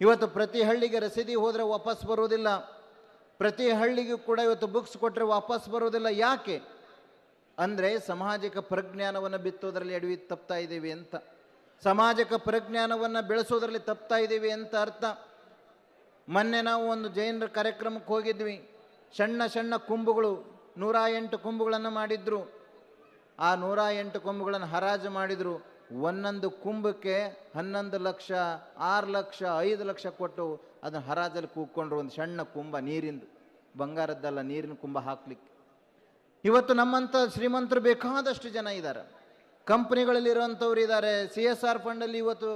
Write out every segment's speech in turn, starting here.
ಇವತ್ತು ಪ್ರತಿ ಹಳ್ಳಿಗೆ ರಸೀದಿ ಹೋದರೆ ವಾಪಸ್ ಬರೋದಿಲ್ಲ ಪ್ರತಿ ಹಳ್ಳಿಗೂ ಕೂಡ ಇವತ್ತು ಬುಕ್ಸ್ ಕೊಟ್ಟರೆ ವಾಪಸ್ ಬರೋದಿಲ್ಲ ಯಾಕೆ? ಅಂದರೆ ಸಾಮಾಜಿಕ ಪ್ರಜ್ಞಾನವನ್ನು ಬಿತ್ತೋದ್ರಲ್ಲಿ ಎಡವಿ ತಪ್ತಾ ಇದ್ದೀವಿ ಅಂತ. ಸಾಮಾಜಿಕ ಪ್ರಜ್ಞಾನವನ್ನು ಬೆಳೆಸೋದ್ರಲ್ಲಿ ತಪ್ತಾ ಇದ್ದೀವಿ ಅಂತ ಅರ್ಥ. ಮೊನ್ನೆ ನಾವು ಒಂದು ಜೈನರ ಕಾರ್ಯಕ್ರಮಕ್ಕೆ ಹೋಗಿದ್ವಿ. ಸಣ್ಣ ಸಣ್ಣ ಕುಂಭಗಳು ನೂರ ಎಂಟು ಕುಂಭಗಳನ್ನು ಮಾಡಿದ್ರು. ಆ ನೂರ ಎಂಟು ಕೊಂಬುಗಳನ್ನು ಹರಾಜು ಮಾಡಿದರು. ಒಂದೊಂದು ಕುಂಭಕ್ಕೆ ಹನ್ನೊಂದು ಲಕ್ಷ, ಆರು ಲಕ್ಷ, ಐದು ಲಕ್ಷ ಕೊಟ್ಟು ಅದನ್ನು ಹರಾಜಲ್ಲಿ ಕೂತ್ಕೊಂಡ್ರು ಒಂದು ಸಣ್ಣ ಕುಂಭ ನೀರಿಂದು. ಬಂಗಾರದ್ದಲ್ಲ ನೀರಿನ ಕುಂಭ ಹಾಕ್ಲಿಕ್ಕೆ. ಇವತ್ತು ನಮ್ಮಂಥ ಶ್ರೀಮಂತರು ಬೇಕಾದಷ್ಟು ಜನ ಇದ್ದಾರೆ. ಕಂಪ್ನಿಗಳಲ್ಲಿ ಇರುವಂಥವ್ರು ಇದ್ದಾರೆ. ಸಿ ಎಸ್ ಆರ್ ಫಂಡಲ್ಲಿ ಇವತ್ತು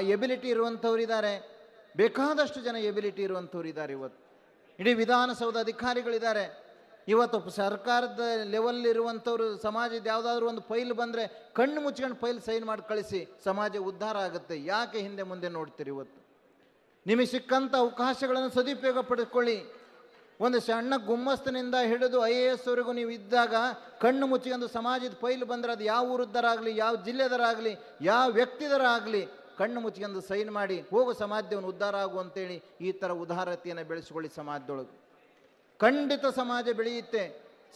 ಎಬಿಲಿಟಿ ಇರುವಂಥವ್ರು ಇದ್ದಾರೆ. ಬೇಕಾದಷ್ಟು ಜನ ಎಬಿಲಿಟಿ ಇರುವಂಥವ್ರು ಇದ್ದಾರೆ ಇವತ್ತು. ಇಡೀ ವಿಧಾನಸೌಧ ಅಧಿಕಾರಿಗಳಿದ್ದಾರೆ. ಇವತ್ತು ಸರ್ಕಾರದ ಲೆವೆಲ್ ಇರುವಂಥವ್ರು ಸಮಾಜದ ಯಾವುದಾದ್ರೂ ಒಂದು ಫೈಲ್ ಬಂದರೆ ಕಣ್ಣು ಮುಚ್ಕೊಂಡು ಫೈಲ್ ಸೈನ್ ಮಾಡಿ ಕಳಿಸಿ, ಸಮಾಜ ಉದ್ಧಾರ ಆಗುತ್ತೆ. ಯಾಕೆ ಹಿಂದೆ ಮುಂದೆ ನೋಡ್ತೀರಿ ಇವತ್ತು? ನಿಮಗೆ ಸಿಕ್ಕಂಥ ಅವಕಾಶಗಳನ್ನು ಸದುಪಯೋಗ ಪಡೆದುಕೊಳ್ಳಿ ಒಂದು ಸಣ್ಣ ಗುಮ್ಮಸ್ತನಿಂದ ಹಿಡಿದು ಐ ಎ ಎಸ್ವರೆಗೂ ನೀವು ಇದ್ದಾಗ ಕಣ್ಣು ಮುಚ್ಚಿಕೊಂಡು ಸಮಾಜದ ಫೈಲ್ ಬಂದರೆ ಅದು ಯಾವ ಊರದ್ದರಾಗಲಿ ಯಾವ ಜಿಲ್ಲೆದರಾಗಲಿ, ಯಾವ ವ್ಯಕ್ತಿದರಾಗಲಿ ಕಣ್ಣು ಮುಚ್ಚಿಕೊಂಡು ಸೈನ್ ಮಾಡಿ ಹೋಗು ಸಮಾಜವನ್ನು ಉದ್ಧಾರ ಆಗು ಅಂತೇಳಿ ಈ ಥರ ಉದಾರತೆಯನ್ನು ಬೆಳೆಸಿಕೊಳ್ಳಿ ಸಮಾಜದೊಳಗೆ. ಖಂಡಿತ ಸಮಾಜ ಬೆಳೆಯುತ್ತೆ.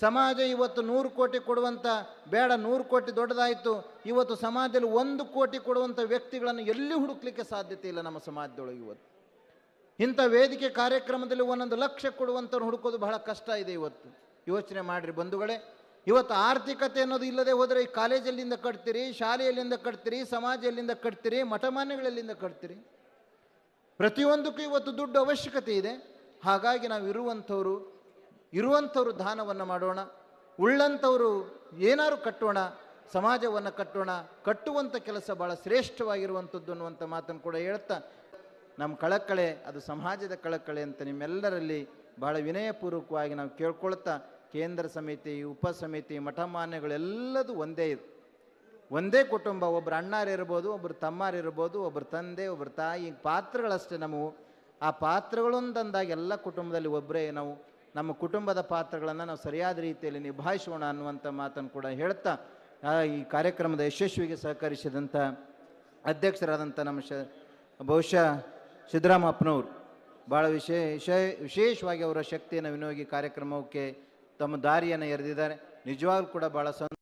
ಸಮಾಜ ಇವತ್ತು ನೂರು ಕೋಟಿ ಕೊಡುವಂಥ ಬೇಡ ನೂರು ಕೋಟಿ ದೊಡ್ಡದಾಯಿತು. ಇವತ್ತು ಸಮಾಜದಲ್ಲಿ ಒಂದು ಕೋಟಿ ಕೊಡುವಂಥ ವ್ಯಕ್ತಿಗಳನ್ನು ಎಲ್ಲಿ ಹುಡುಕ್ಲಿಕ್ಕೆ ಸಾಧ್ಯತೆ ಇಲ್ಲ ನಮ್ಮ ಸಮಾಜದೊಳಗೆ ಇವತ್ತು. ಇಂಥ ವೇದಿಕೆ ಕಾರ್ಯಕ್ರಮದಲ್ಲಿ ಒಂದೊಂದು ಲಕ್ಷ ಕೊಡುವಂಥವ್ರು ಹುಡುಕೋದು ಬಹಳ ಕಷ್ಟ ಇದೆ ಇವತ್ತು. ಯೋಚನೆ ಮಾಡಿರಿ ಬಂಧುಗಳೇ. ಇವತ್ತು ಆರ್ಥಿಕತೆ ಅನ್ನೋದು ಇಲ್ಲದೆ ಹೋದರೆ ಈ ಕಾಲೇಜಲ್ಲಿಂದ ಕಟ್ತೀರಿ, ಶಾಲೆಯಲ್ಲಿಂದ ಕಟ್ತೀರಿ ಸಮಾಜ ಎಲ್ಲಿಂದ ಕಟ್ತೀರಿ ಮಠಮಾನ್ಯಗಳಲ್ಲಿಂದ ಕಟ್ತೀರಿ. ಪ್ರತಿಯೊಂದಕ್ಕೂ ಇವತ್ತು ದುಡ್ಡು ಅವಶ್ಯಕತೆ ಇದೆ. ಹಾಗಾಗಿ ನಾವು ಇರುವಂಥವ್ರು ಇರುವಂಥವ್ರು ದಾನವನ್ನು ಮಾಡೋಣ, ಉಳ್ಳಂಥವರು ಏನಾರು ಕಟ್ಟೋಣ, ಸಮಾಜವನ್ನು ಕಟ್ಟೋಣ, ಕಟ್ಟುವಂಥ ಕೆಲಸ ಭಾಳ ಶ್ರೇಷ್ಠವಾಗಿರುವಂಥದ್ದು ಅನ್ನುವಂಥ ಮಾತನ್ನು ಕೂಡ ಹೇಳ್ತಾ, ನಮ್ಮ ಕಳಕಳೆ, ಅದು ಸಮಾಜದ ಕಳಕಳೆ ಅಂತ ನಿಮ್ಮೆಲ್ಲರಲ್ಲಿ ಬಹಳ ವಿನಯಪೂರ್ವಕವಾಗಿ ನಾವು ಕೇಳ್ಕೊಳ್ತಾ, ಕೇಂದ್ರ ಸಮಿತಿ, ಉಪ ಸಮಿತಿ ಮಠಮಾನ್ಯಗಳೆಲ್ಲದೂ ಒಂದೇ ಇದು. ಒಂದೇ ಕುಟುಂಬ ಒಬ್ಬರು ಅಣ್ಣಾರಿರ್ಬೋದು ಒಬ್ಬರು ತಮ್ಮಾರಿರ್ಬೋದು ಒಬ್ಬರು ತಂದೆ ಒಬ್ಬರು ತಾಯಿ, ಪಾತ್ರಗಳಷ್ಟೇ ನಾವು ಆ ಪಾತ್ರಗಳೊಂದಂದಾಗ ಎಲ್ಲ ಕುಟುಂಬದಲ್ಲಿ ಒಬ್ಬರೇ ನಾವು. ನಮ್ಮ ಕುಟುಂಬದ ಪಾತ್ರಗಳನ್ನು ನಾವು ಸರಿಯಾದ ರೀತಿಯಲ್ಲಿ ನಿಭಾಯಿಸೋಣ ಅನ್ನುವಂಥ ಮಾತನ್ನು ಕೂಡ ಹೇಳ್ತಾ ಈ ಕಾರ್ಯಕ್ರಮದ ಯಶಸ್ವಿಗೆ ಸಹಕರಿಸಿದಂಥ ಅಧ್ಯಕ್ಷರಾದಂಥ ನಮ್ಮ ಶ, ಬಹುಶಃ ಸಿದ್ದರಾಮಪ್ಪನವರು. ಭಾಳ ವಿಶೇಷ ವಿಶೇಷವಾಗಿ ಅವರ ಶಕ್ತಿಯನ್ನು ವಿನಿಯೋಗಿ ಕಾರ್ಯಕ್ರಮಕ್ಕೆ ತಮ್ಮ ದಾರಿಯನ್ನು ಎರೆದಿದ್ದಾರೆ. ನಿಜವಾಗ್ಲೂ ಕೂಡ ಭಾಳ ಸಂತ